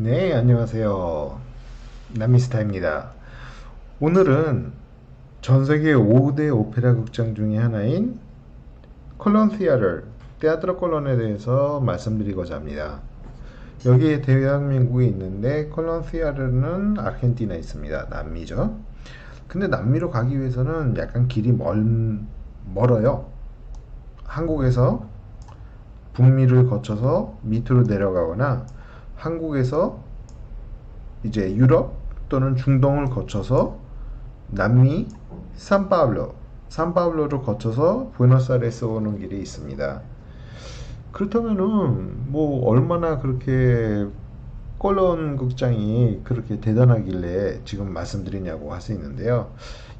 네, 안녕하세요. 남미스타입니다. 오늘은 전 세계 5대 오페라 극장 중에 하나인 콜론 시아를 테아트로 콜론에 대해서 말씀드리고자 합니다. 여기 대한민국에 있는데 콜론 시아르는 아르헨티나에 있습니다. 남미죠. 근데 남미로 가기 위해서는 약간 길이 멀, 멀어요. 한국에서 북미를 거쳐서 밑으로 내려가거나 한국에서 이제 유럽 또는 중동을 거쳐서 남미 산파울로 산파울로를 거쳐서 부에노스아이레스 오는 길이 있습니다. 그렇다면은 뭐 얼마나 그렇게 콜론 극장이 그렇게 대단하길래 지금 말씀드리냐고 할 수 있는데요.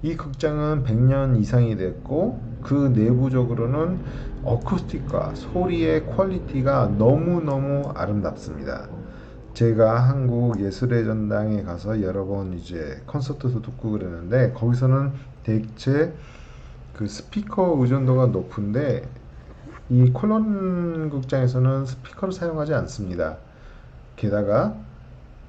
이 극장은 100년 이상이 됐고 그 내부적으로는 어쿠스틱과 소리의 퀄리티가 너무너무 아름답습니다. 제가 한국 예술의 전당에 가서 여러 번 이제 콘서트도 듣고 그러는데 거기서는 대체 그 스피커 의존도가 높은데 이 콜론 극장에서는 스피커를 사용하지 않습니다. 게다가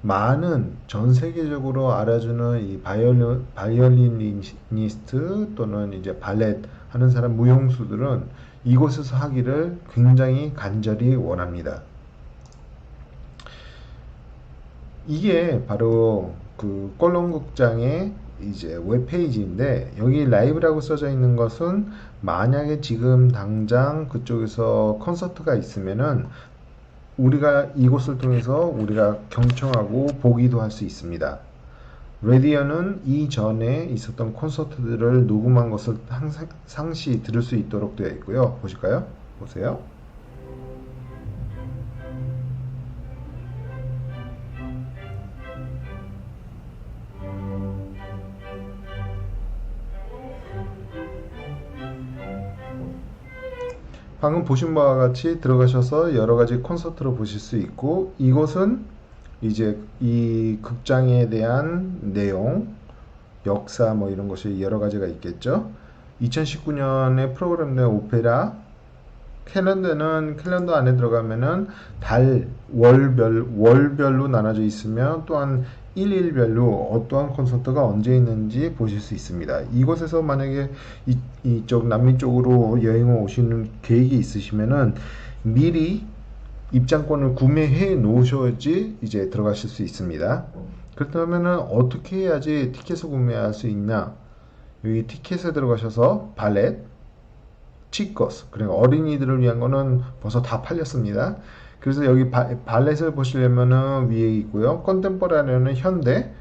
많은 전 세계적으로 알아주는 이 바이올린, 바이올리니스트 또는 이제 발렛 하는 사람 무용수들은 이곳에서 하기를 굉장히 간절히 원합니다. 이게 바로 그 꼴롱 극장의 이제 웹페이지인데 여기 라이브라고 써져 있는 것은 만약에 지금 당장 그쪽에서 콘서트가 있으면은 우리가 이곳을 통해서 우리가 경청하고 보기도 할 수 있습니다. 레디언은 이전에 있었던 콘서트들을 녹음한 것을 항상 상시 들을 수 있도록 되어 있고요. 보실까요? 보세요. 방금 보신 바와 같이 들어가셔서 여러 가지 콘서트를 보실 수 있고 이곳은 이제 이 극장에 대한 내용, 역사 뭐 이런 것이 여러 가지가 있겠죠. 2019년에 프로그램된 오페라 캘린더는 캘린더 안에 들어가면은 달 월별 월별로 나눠져 있으며 또한 일일별로 어떠한 콘서트가 언제 있는지 보실 수 있습니다. 이곳에서 만약에 이, 이쪽 남미 쪽으로 여행을 오시는 계획이 있으시면은 미리 입장권을 구매해 놓으셔야지 이제 들어가실 수 있습니다. 그렇다면은 어떻게 해야지 티켓을 구매할 수 있나? 여기 티켓에 들어가셔서 발렛, 치커스, 그리고 어린이들을 위한 거는 벌써 다 팔렸습니다. 그래서 여기 바, 발렛을 보시려면은 위에 있고요. 컨템포라리는 현대,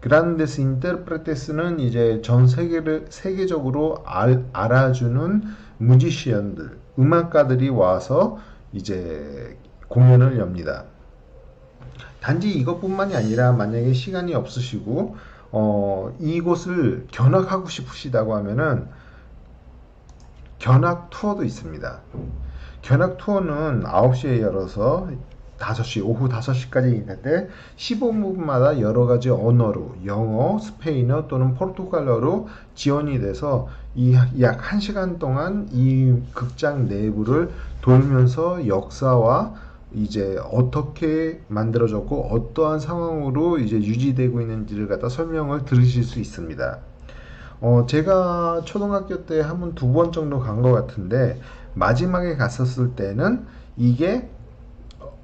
그란데스 인터프레테스는 이제 전 세계를 세계적으로 알, 알아주는 뮤지시언들, 음악가들이 와서 이제 공연을 엽니다. 단지 이것뿐만이 아니라 만약에 시간이 없으시고 어, 이곳을 견학하고 싶으시다고 하면은 견학 투어도 있습니다. 견학 투어는 9시에 열어서 5시, 오후 5시까지 있는데 15분마다 여러 가지 언어로 영어, 스페인어 또는 포르투갈어로 지원이 돼서 이 약 1시간 동안 이 극장 내부를 돌면서 역사와 이제 어떻게 만들어졌고 어떠한 상황으로 이제 유지되고 있는지를 갖다 설명을 들으실 수 있습니다. 어, 제가 초등학교 때 한 번, 두 번 정도 간 것 같은데, 마지막에 갔었을 때는 이게,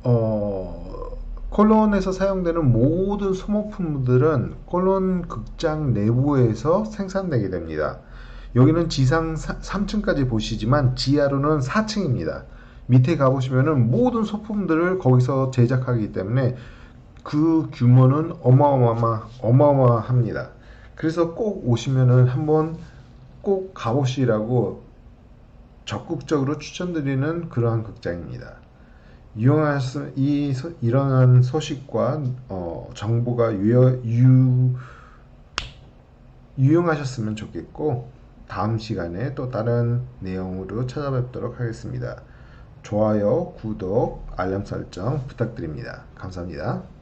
어, 콜론에서 사용되는 모든 소모품들은 콜론 극장 내부에서 생산되게 됩니다. 여기는 지상 3층까지 보시지만 지하로는 4층입니다. 밑에 가보시면은 모든 소품들을 거기서 제작하기 때문에 그 규모는 어마어마마, 어마어마합니다. 그래서 꼭 오시면은 한번 꼭 가보시라고 적극적으로 추천드리는 그러한 극장입니다. 유용할 수, 이 소, 이러한 소식과 어, 정보가 유여, 유, 유용하셨으면 좋겠고 다음 시간에 또 다른 내용으로 찾아뵙도록 하겠습니다. 좋아요, 구독, 알람 설정 부탁드립니다. 감사합니다.